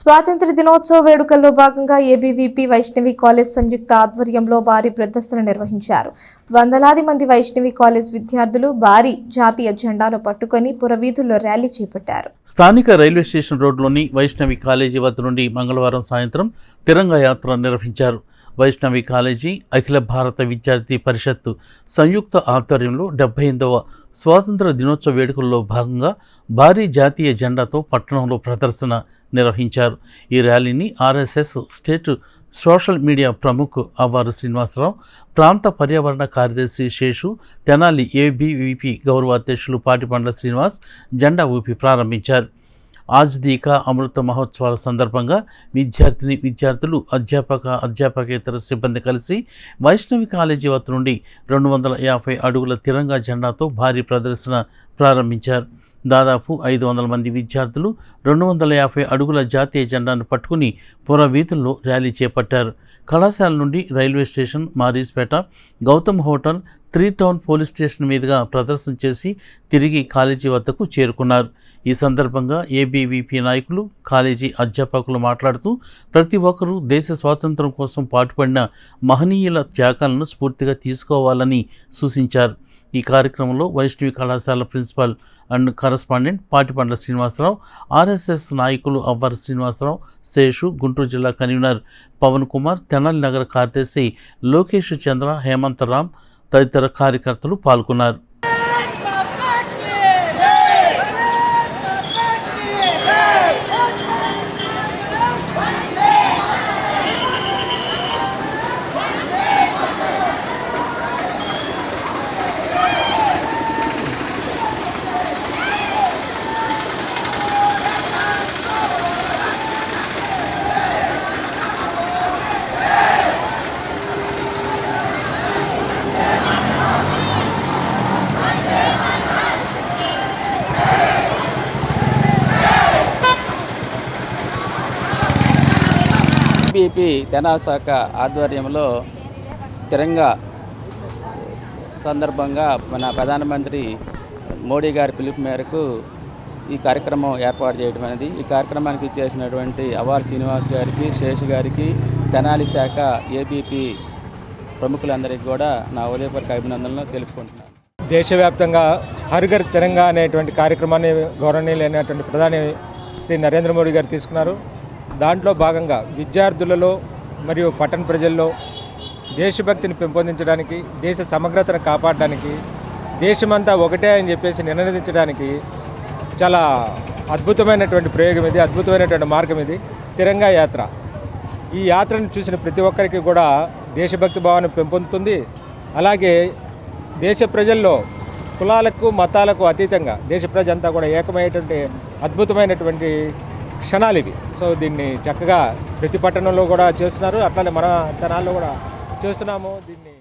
స్వాతంత్ర దినోత్సవ వేడుకల్లో భాగంగా ఏబీవీపీ వైష్ణవి కాలేజ్ సంయుక్త ఆధ్వర్యంలో భారీ ప్రదర్శన నిర్వహించారు. వందలాది మంది వైష్ణవి కాలేజ్ విద్యార్థులు భారీ జాతీయ జెండాను పట్టుకొని పురవీధుల్లో ర్యాలీ చేపట్టారు. స్థానిక రైల్వే స్టేషన్ రోడ్లోని వైష్ణవి కాలేజీ వద్ద నుండి మంగళవారం సాయంత్రం తిరంగా యాత్ర నిర్వహించారు. వైష్ణవి కాలేజీ అఖిల భారత విద్యార్థి పరిషత్తు సంయుక్త ఆధ్వర్యంలో డెబ్బై ఎనిమిదవ స్వాతంత్ర దినోత్సవ వేడుకల్లో భాగంగా భారీ జాతీయ జెండాతో పట్టణంలో ప్రదర్శన నిర్వహించారు. ఈ ర్యాలీని ఆర్ఎస్ఎస్ స్టేట్ సోషల్ మీడియా ప్రముఖ్ అవ్వారు శ్రీనివాసరావు ప్రాంత పర్యావరణ కార్యదర్శి శేషు తెనాలి ఏబీవీపీ గౌరవ అధ్యక్షులు పాటిపండ్ల శ్రీనివాస్ జెండా ఊపి ప్రారంభించారు. ఆజ్దీక అమృత మహోత్సవాల సందర్భంగా విద్యార్థిని విద్యార్థులు అధ్యాపక అధ్యాపకేతర సిబ్బంది కలిసి వైష్ణవి కాలేజీ వద్ద నుండి రెండు వందల యాభై అడుగుల తిరంగా జెండాతో భారీ ప్రదర్శన ప్రారంభించారు. దాదాపు ఐదు వందల మంది విద్యార్థులు రెండు వందల యాభై అడుగుల జాతీయ జెండాను పట్టుకుని పుర వీధుల్లో ర్యాలీ చేపట్టారు. కళాశాల నుండి railway station Marispeta Gautam hotel three town police station మీదుగా ప్రదర్శన చేసి తిరిగి కాలేజీ వద్దకు చేరుకున్నారు. ఈ సందర్భంగా ఏబీవీపీ నాయకులు కాలేజీ అధ్యాపకులు మాట్లాడుతూ ప్రతి ఒక్కరూ దేశ స్వాతంత్రం కోసం పాటుపడిన మహనీయుల త్యాగాలను స్ఫూర్తిగా తీసుకోవాలని సూచించారు. ఈ కార్యక్రమంలో వైష్ణవి కళాశాల principal and correspondent Patipandla Srinivasarao RSS నాయకులు అవ్వర్ శ్రీనివాసరావు శేషు గుంటూరు జిల్లా కన్వీనర్ పవన్ కుమార్ తెనాలి నగర కార్యదర్శి లోకేష్ చంద్ర హేమంత్ రామ్ తదితర కార్యకర్తలు పాల్గొన్నారు. బీపీ తెనాలి శాఖ ఆధ్వర్యంలో తిరంగా సందర్భంగా మన ప్రధానమంత్రి మోడీ గారి పిలుపు మేరకు ఈ కార్యక్రమం ఏర్పాటు చేయడం అనేది. ఈ కార్యక్రమానికి ఇచ్చేసినటువంటి అవార్ శ్రీనివాస్ గారికి శేష్ గారికి తెనాలి శాఖ ఏబీపీ ప్రముఖులందరికీ కూడా నా ఉదయపూర్వక అభినందనలు తెలుపుకుంటున్నాను. దేశవ్యాప్తంగా హరిగర్ తెరంగా అనేటువంటి కార్యక్రమాన్ని గౌరవనీయులైనటువంటి ప్రధాని శ్రీ నరేంద్ర మోడీ గారు తీసుకున్నారు. దాంట్లో భాగంగా విద్యార్థులలో మరియు పట్టణ ప్రజల్లో దేశభక్తిని పెంపొందించడానికి దేశ సమగ్రతను కాపాడడానికి దేశమంతా ఒకటే అని చెప్పేసి నినదించడానికి చాలా అద్భుతమైనటువంటి ప్రయోగం ఇది అద్భుతమైనటువంటి మార్గం ఇది తిరంగా యాత్ర. ఈ యాత్రను చూసిన ప్రతి ఒక్కరికి కూడా దేశభక్తి భావన పెంపొందుతుంది. అలాగే దేశ ప్రజల్లో కులాలకు మతాలకు అతీతంగా దేశ ప్రజంతా కూడా ఏకమయ్యేటువంటి అద్భుతమైనటువంటి క్షణాలు ఇవి. సో దీన్ని చక్కగా ప్రతి పట్టణంలో కూడా చేస్తున్నారు. అట్లానే మన తనాల్లో కూడా చేస్తున్నాము. దీన్ని